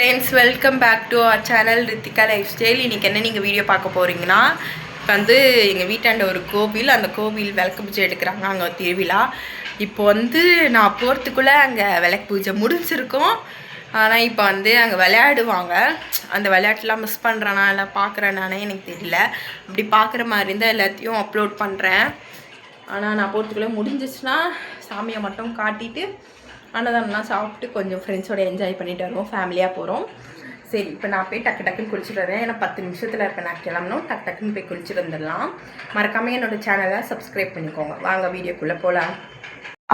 Friends welcome back to our channel Rithika lifestyle இன்றைக்கி என்ன நீங்கள் வீடியோ பார்க்க போகிறீங்கன்னா இப்போ வந்து எங்கள் வீட்டாண்ட ஒரு கோவில் அந்த கோவில் விளக்கு பூஜை எடுக்கிறாங்க அங்கே திருவிழா. இப்போ வந்து நான் போகிறதுக்குள்ளே அங்கே விளக்கு பூஜை முடிஞ்சிருக்கும். ஆனால் இப்போ வந்து அங்கே விளையாடுவாங்க. அந்த விளையாட்டுலாம் மிஸ் பண்ணுறேனா இல்லை பார்க்குறேனானே எனக்கு தெரியல. அப்படி பார்க்குற மாதிரி இருந்தால் எல்லாத்தையும் அப்லோட் பண்ணுறேன் ஆனால் நான் போகிறதுக்குள்ளே முடிஞ்சிச்சுன்னா சாமியை மட்டும் காட்டிட்டு அன்னதானம்லாம் சாப்பிட்டு கொஞ்சம் ஃப்ரெண்ட்ஸோட என்ஜாய் பண்ணிட்டு வருவோம் ஃபேமிலியாக போகிறோம் சரி இப்போ நான் போய் டக்கு டக்குன்னு குளிச்சுட்டு வரேன். ஏன்னா பத்து நிமிஷத்தில் இருப்பேன் நான் கிளம்பணும். டக்கு டக்குன்னு போய் குளிச்சுட்டு வந்துடலாம். மறக்காமல் என்னோட சேனலை சப்ஸ்கிரைப் பண்ணிக்கோங்க. வாங்க வீடியோக்குள்ளே போகலாம்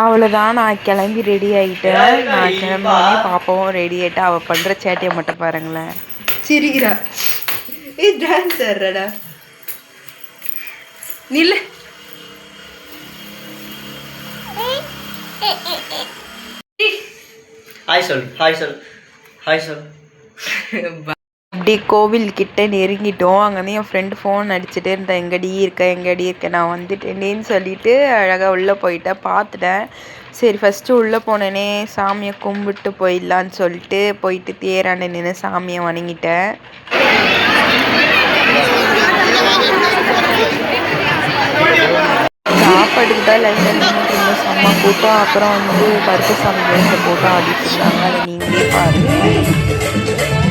அவ்வளோதான் நான் கிளம்பி ரெடி ஆகிட்டேன் நான் கிளம்பினே பாப்பாவும் ரெடி ஆகிட்டு அவள் பண்ணுற சேட்டையை மட்டும் பாருங்களேன். சிரிக்கிறா. ஏ டான்ஸ் ஆடுறடா. நில்லு. ஹாய் சொல் ஹாய் சொல் ஹாய் சொல் அப்படி கோவில் கிட்ட நெருங்கிட்டோம். அங்கேருந்து என் ஃப்ரெண்டு ஃபோன் அடிச்சுட்டே இருந்தேன் எங்கடி இருக்க? எங்கடி இருக்க? நான் வந்துட்டேனேன்னு சொல்லிட்டு அழகாக உள்ளே போயிட்டேன் பார்த்துட்டேன் சரி ஃபஸ்ட்டு உள்ளே போனேனே சாமியை கும்பிட்டு போயிடலான்னு சொல்லிட்டு போயிட்டு தேராண்ட நின்று சாமியை வணங்கிட்டேன். சாப்பாடுக்கு தான் லைன் நின்றுட்டு அப்புறம் வந்து பருப்பு சாமி வேஷம் போட்டு ஆடிட்டு இருந்தாங்க அதை நீங்களே பாருங்கள்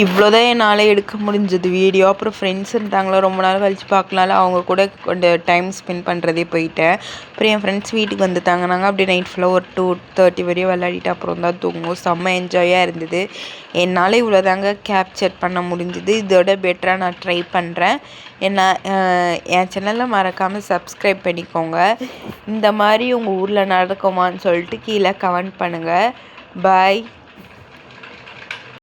இவ்வளோதான் என்னால் எடுக்க முடிஞ்சது. வீடியோ அப்புறம் ஃப்ரெண்ட்ஸ் இருந்தாங்களா ரொம்ப நாள் கழிச்சு பார்க்கலாம்ல. அவங்க கூட கொஞ்சம் டைம் ஸ்பெண்ட் பண்ணுறதே போயிட்டேன். அப்புறம் என் ஃப்ரெண்ட்ஸ் வீட்டுக்கு வந்துட்டாங்க. நாங்கள் அப்படியே நைட் ஃபுல்லாக ஒரு டூ தேர்ட்டி வரையும் விளையாடிட்டு அப்புறம் தான் தூங்குவோம். செம்ம என்ஜாயாக இருந்தது. என்னால் இவ்வளோ தாங்க கேப்சர் பண்ண முடிஞ்சுது. இதோட பெட்டராக நான் ட்ரை பண்ணுறேன் என்ன என் சேனலில் மறக்காமல் சப்ஸ்கிரைப் பண்ணிக்கோங்க. இந்த மாதிரி உங்கள் ஊரில் நடக்குமான்னு சொல்லிட்டு கீழே கமெண்ட் பண்ணுங்கள் பாய்